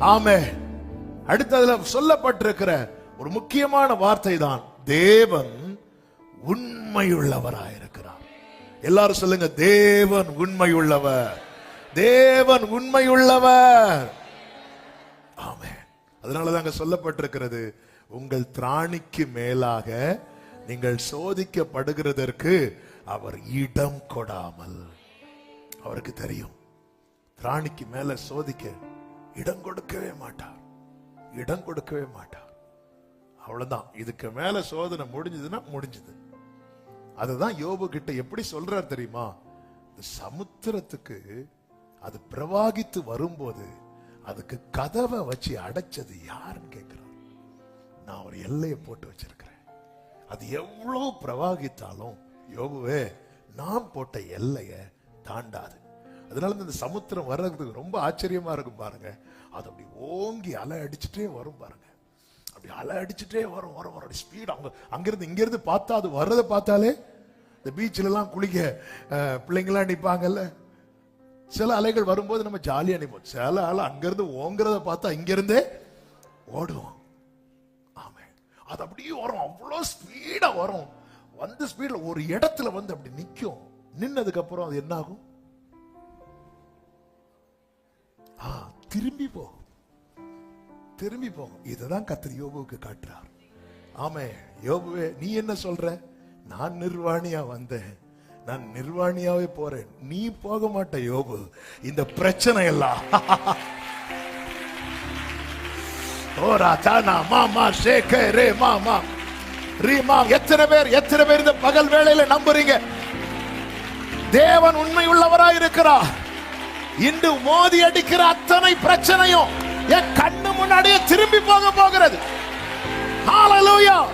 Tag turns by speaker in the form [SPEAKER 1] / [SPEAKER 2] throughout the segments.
[SPEAKER 1] ஆமே அடுத்ததுல சொல்லப்பட்டிருக்கிற ஒரு முக்கியமான வார்த்தை தான் தேவன் உண்மையுள்ளவராயிருக்கிறார். எல்லாரும் சொல்லுங்க தேவன் உண்மையுள்ளவர். தேவன் உண்மையுள்ளவர். ஆமே அதனாலதான் அங்க சொல்லப்பட்டிருக்கிறது உங்கள் திராணிக்கு மேலாக நீங்கள் சோதிக்கப்படுகிறதற்கு அவர் இடம் கொடாமல். அவருக்கு தெரியும் திராணிக்கு மேல சோதிக்க இடம் கொடுக்கவே மாட்டார். இடம் கொடுக்கவே மாட்டார். அவ்வளவுதான். இதுக்கு மேல சோதனை முடிஞ்சதுன்னா முடிஞ்சது. அதுதான் யோபு கிட்ட எப்படி சொல்றார் தெரியுமா? இந்த சமுத்திரத்துக்கு அது பிரவாகித்து வரும்போது அதுக்கு கதவை வச்சு அடைச்சது யாருன்னு கேட்கிறார். நான் ஒரு எல்லையை போட்டு வச்சிருக்கிறேன். அது எவ்வளவு பிரவாகித்தாலும் யோபுவே நான் போட்ட எல்லைய தாண்டாது. அதனால இந்த சமுத்திரம் வர்றதுக்கு ரொம்ப ஆச்சரியமா இருக்கும் பாருங்க. அது அப்படி ஓங்கி அலை அடிச்சுட்டே வரும் பாருங்க. அப்படி அலை அடிச்சுட்டே வரும் வரும் வரும். ஸ்பீட் அவங்க அங்கிருந்து இங்கிருந்து பார்த்தா அது வர்றதை பார்த்தாலே இந்த பீச்சிலலாம் குளிக்க பிள்ளைங்களாம் நிற்பாங்கல்ல சில அலைகள் வரும்போது நம்ம ஜாலியாக நிற்போம் சில அலை அங்கேருந்து ஓங்குறத பார்த்தா இங்கேருந்தே ஓடுவோம். ஆமாம் அது அப்படியே வரும். அவ்வளோ ஸ்பீடாக வரும். வந்த ஸ்பீடில் ஒரு இடத்துல வந்து அப்படி நிற்கும் நின்னதுக்கப்புறம் அது என்ன ஆகும் திரும்பி போகும் திரும்பி போகும் இதுதான் கத்திரி யோபுவுக்கு காட்டுறார் ஆமே யோபுவே நீ என்ன சொல்ற? நான் நிர்வாணியா வந்தேன். நான் நிர்வாணியாவே போறேன். நீ போக மாட்ட யோபு. இந்த பிரச்சனை எல்லாம். ஓரா தானா மாமா ஷேகே ரே மாமா ரீமா எத்தனை பேர் எத்தனை பேர் இந்த பகல் வேளையில நம்புறீங்க? தேவன் உண்மை உள்ளவராய் இருக்கிறார் இன்று மோதி அடிக்கிற அத்தனை பிரச்சனையும் என் கண்ணு முன்னாடியே திரும்பி போக போகிறது. ஹalleluya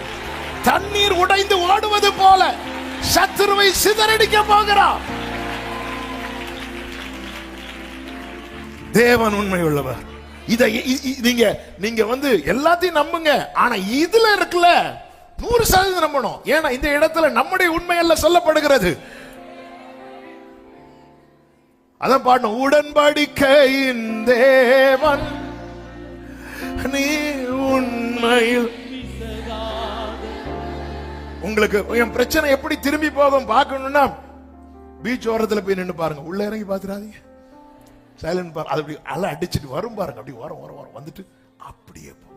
[SPEAKER 1] தண்ணீர் உடைந்து ஓடுவது போல சத்துருவை சிதறடிக்க போகிறார். தேவன் உண்மை உள்ளவர். இதை நீங்க நீங்க வந்து எல்லாத்தையும் நம்புங்க. ஆனா இதுல இருக்குல்ல நூறு சதவீதம் நம்பணும். ஏன்னா இந்த இடத்துல நம்முடைய உண்மை அல்ல சொல்லப்படுகிறது. அதான் பாடணும் உடன்படிக்கையின் தேவன். நீ உண்மையில் உங்களுக்கு என் பிரச்சனை எப்படி திரும்பி போகும் பார்க்கணும்னா பீச் ஓரத்துல போய் நின்று பாருங்க. உள்ள இறங்கி பாத்துறாதீங்க சைலண்ட் பாரு அது அப்படி அலை அடிச்சுட்டு வரும் பாருங்க. அப்படி வரும் வரும் வரும். வந்துட்டு அப்படியே போகும்.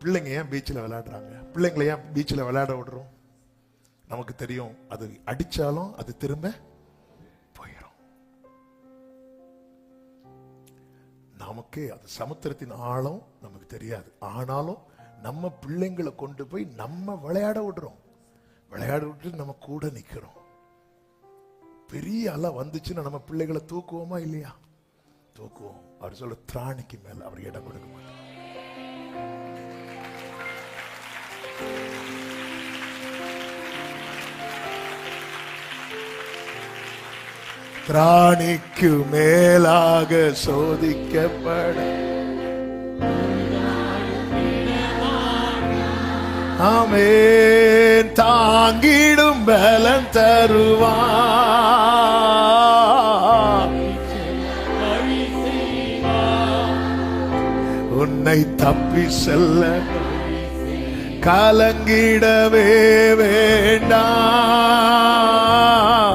[SPEAKER 1] பிள்ளைங்க ஏன் பீச்சில் விளையாடுறாங்க? பிள்ளைங்களை ஏன் பீச்சில் விளையாட விடுறோம்? நமக்கு தெரியும். அது அடிச்சாலும் அது திரும்ப போயிடும் நமக்கு அது சமுத்திரத்தின் ஆழம் நமக்கு தெரியாது. ஆனாலும் நம்ம பிள்ளைங்களை கொண்டு போய் நம்ம விளையாட விடுறோம். விளையாட விட்டு நம்ம கூட நிற்கிறோம் பெரிய அலை வந்துச்சுன்னா நம்ம பிள்ளைகளை தூக்குவோமா இல்லையா? தூக்குவோம். அவர் சொல்ல திராணிக்கு மேல அவர் இடம் கொடுக்க மாட்டோம் திராணிக்கு மேலாக சோதிக்கப்பட. ஆமேன். தாங்கிடும் பலன் தருவா. உன்னை தப்பி செல்ல கலங்கிடவே வேண்டாம்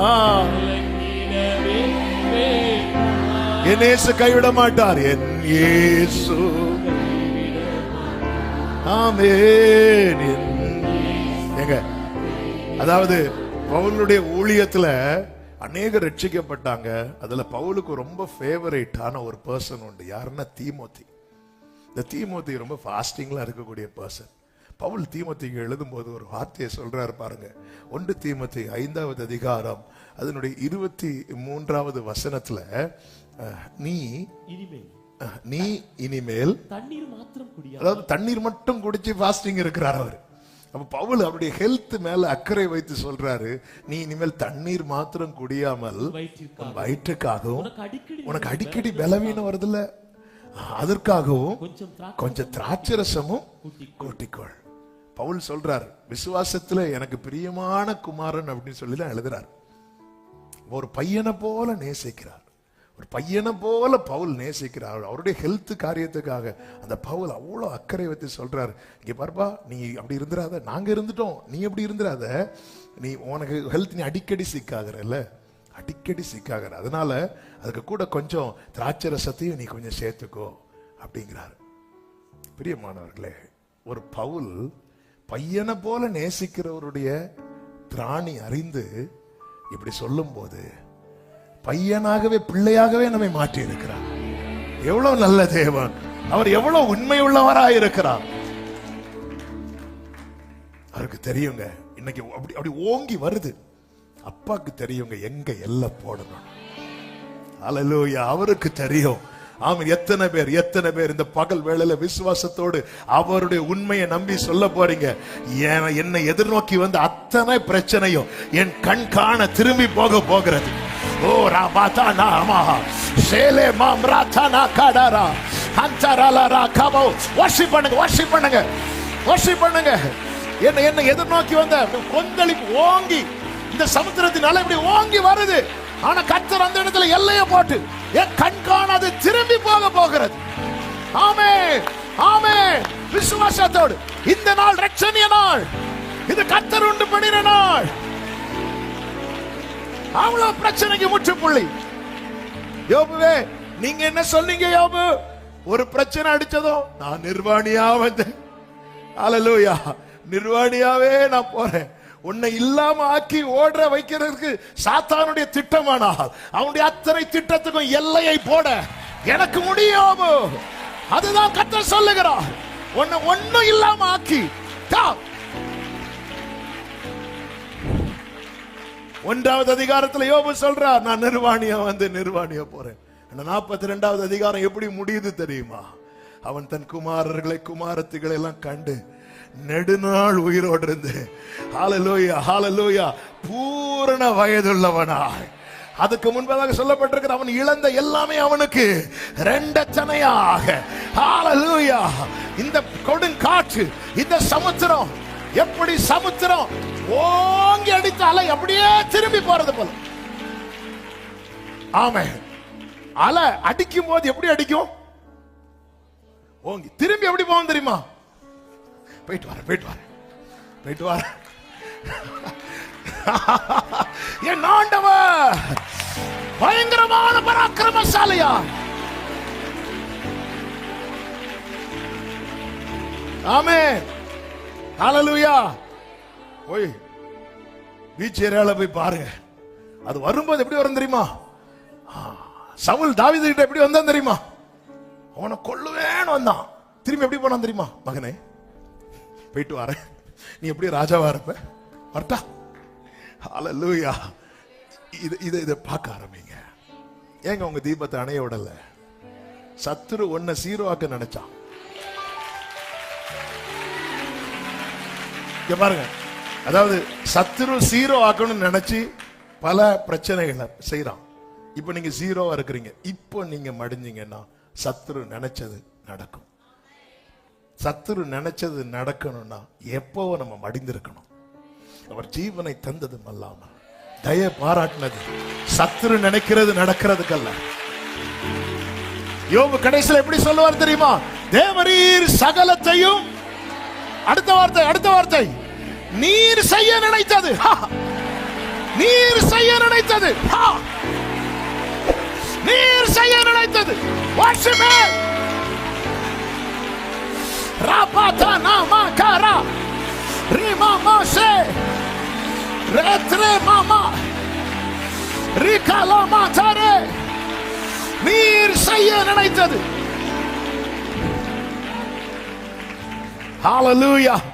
[SPEAKER 1] என் இயேசு கைவிட மாட்டார் என் இயேசு. ஆமென். என் ஏங்க அதாவது பவுலுடைய ஊழியத்துல அநேக ரட்சிக்கப்பட்டாங்க. அதுல பவுலுக்கு ரொம்ப ஃபேவரேட்டான ஒரு பர்சன் உண்டு. யாருன்னா தீமோத்தி. இந்த தீமோத்தி ரொம்ப ஃபாஸ்டிங்லாம் இருக்கக்கூடிய பர்சன் பவுல் தீமோத்திக்கு எழுதும்போது ஒரு வார்த்தையை சொல்றாரு பாருங்க. ஒன்று தீமோத்தி ஐந்தாவது அதிகாரம் அதனுடைய இருபத்தி மூன்றாவது வசனத்துல நீ
[SPEAKER 2] இனிமேல்.
[SPEAKER 1] நீ இனிமேல்
[SPEAKER 2] தண்ணீர் மாத்திரம் குடியா
[SPEAKER 1] அதாவது தண்ணீர் மட்டும் குடிச்சு ஃபாஸ்டிங் இருக்கிறார் அவர். அப்ப பவுல் அவருடைய ஹெல்த் மேல அக்கறை வைத்து சொல்றாரு நீ இனிமேல் தண்ணீர் மாத்திரம் குடியாமல் வயிற்றுக்காகவும்.
[SPEAKER 2] உனக்கு அடிக்கடி
[SPEAKER 1] பலவீனம் வருதுல்ல? அதற்காகவும்
[SPEAKER 2] கொஞ்சம் திராட்சை
[SPEAKER 1] கொஞ்சம் திராட்சரசமும்
[SPEAKER 2] கூட்டிக்
[SPEAKER 1] கூட்டிக்கொள். பவுல் சொல்றார் விசுவாசத்துல எனக்கு பிரியமான குமாரன் அப்படின்னு சொல்லி தான் எழுதுறார். ஒரு பையனை போல நேசிக்கிறார். ஒரு பையனை போல பவுல் நேசிக்கிறார். அவருடைய ஹெல்த் காரியத்துக்காக அந்த பவுல் அவ்வளோ அக்கறை வச்சு சொல்றாரு. இங்க பாருப்பா நீ அப்படி இருந்துடாத நாங்க இருந்துட்டோம். நீ அப்படி இருந்துடாத நீ உனக்கு ஹெல்த் நீ அடிக்கடி சிக்காகிறல்ல. அடிக்கடி சிக்காகிற. அதனால அதுக்கு கூட கொஞ்சம் திராட்சை ரசத்தையும் நீ கொஞ்சம் சேர்த்துக்கோ அப்படிங்கிறாரு. பிரியமானவர்களே ஒரு பவுல் பையனை போல நேசிக்கிறவருடைய திராணி அறிந்து இப்படி சொல்லும்போது பையனாகவே பிள்ளையாகவே நம்மை மாற்றி இருக்கிறார் எவ்வளவு நல்ல தேவன். அவர் எவ்வளவு உண்மை உள்ளவராக இருக்கிறார். அவருக்கு தெரியுங்க இன்னைக்கு அப்படி அப்படி ஓங்கி வருது. அப்பாக்கு தெரியுங்க எங்க எல்லை போடணும் அல்லேலூயா அவருக்கு தெரியும். ஆமென். எத்தனை பேர் எத்தனை பேர் இந்த பகல் வேளையில விசுவாசத்தோடு அவருடைய உண்மையை நம்பி சொல்ல போறீங்க? என்னை எதிர்நோக்கி வந்த அத்தனை பிரச்சனையும் என் கண் காண திரும்பி போக போகிறது. ஓ ராபாதா நாமா. சேலே மாம் நா காடாரா. ரா கபோ. வர்ஷிப் பண்ணுங்க வர்ஷிப் பண்ணுங்க. வர்ஷிப் பண்ணுங்க. என்ன என்ன எதிர்நோக்கி வந்த கொந்தளிப்பு ஓங்கி இந்த சமுத்திரத்தின் இப்படி ஓங்கி வருது. ஆனா கத்தர் அந்த இடத்துல எல்லையை போட்டு என் கண் காணாது திரும்பி போக போகிறது. ஆமே ஆமே விசுவாசத்தோடு. இந்த நாள் ரட்சணிய நாள். இது கத்தர் உண்டு பண்ணின நாள். அவ்வளவு பிரச்சனைக்கு முற்றுப்புள்ளி. யோபுவே நீங்க என்ன சொன்னீங்க யோபு? ஒரு பிரச்சனை அடிச்சதோ நான் நிர்வாணியா வந்தேன். அலலூயா நிர்வாணியாவே நான் போறேன். உன்னை இல்லாம ஆக்கி ஓட வைக்கிறதுக்கு சாத்தானுடைய திட்டமானால் அவனுடைய அத்தனை திட்டத்துக்கும் எல்லையை போட எனக்கு முடியும்? அதுதான் கத்த சொல்லுகிறார். உன்னை ஒண்ணும் இல்லாம ஆக்கி தா. ஒன்றாவது அதிகாரத்துல யோபு சொல்றார் நான் நிர்வாணியா வந்து நிர்வாணியா போறேன். நாற்பத்தி ரெண்டாவது அதிகாரம் எப்படி முடியுது தெரியுமா? அவன் தன் குமாரர்களை குமாரத்துகளை எல்லாம் கண்டு நெடுநாள் உயிரோடு இருந்து. ஹாலலோயா ஹாலலோயா பூரண வயதுள்ளவனாய். அதுக்கு முன்பதாக சொல்லப்பட்டிருக்கிற அவன் இழந்த எல்லாமே அவனுக்கு ரெண்டச்சனையாக. ஹாலலூயா இந்த கொடுங்காற்று இந்த சமுத்திரம் எப்படி சமுத்திரம் ஓங்கி அடித்த அலை அப்படியே திரும்பி போறது போல. ஆமே அலை அடிக்கும் போது எப்படி அடிக்கும்? ஓங்கி. திரும்பி எப்படி போகும் தெரியுமா? போயிட்டு வர போயிட்டு வர. போயிட்டு வர. என் ஆண்டவர் பயங்கரமான பராக்கிரமசாலையா. ஆமே ஹalleluya. போய் பீச் ஏரியால போய் பாருங்க. அது வரும்போது எப்படி வரும் தெரியுமா? சவுல் தாவீது கிட்ட எப்படி வந்தான் தெரியுமா? அவனை கொல்லுவேன்னு வந்தான். திரும்பி எப்படி போனான் தெரியுமா மகனே? போயிட்டு வரேன். நீ எப்படி ராஜாவா இருப்ப? வரட்டா. அலலூயா இது இது இதை பார்க்க ஆரம்பிங்க. ஏங்க உங்க தீபத்தை அணைய விடல? சத்துரு ஒன்ன சீரோவாக்க நினைச்சான். பாருங்க. அதாவது சத்துரு சீரோ ஆக்கணும்னு நினைச்சு பல பிரச்சனைகளை செய்யறான் இப்போ நீங்க ஜீரோவா இருக்கிறீங்க. இப்போ நீங்க மடிஞ்சீங்கன்னா சத்துரு நினைச்சது நடக்கும். சத்துரு நினைச்சது நடக்கணும்னா எப்போவோ நம்ம மடிந்திருக்கணும். அவர் ஜீவனை தந்ததும் அல்லாம தய பாராட்டினது சத்துரு நினைக்கிறது நடக்கிறதுக்கல்ல. யோபு கடைசியில் எப்படி சொல்லுவார் தெரியுமா? தேவரீர் சகலத்தையும் அடுத்த வார்த்தை அடுத்த வார்த்தை. நீர் செய்ய நினைத்தது. நீர் செய்ய நினைத்தது. ஹா! நீர் செய்ய நினைத்தது. WhatsApp Retre mama. Nir. Hallelujah.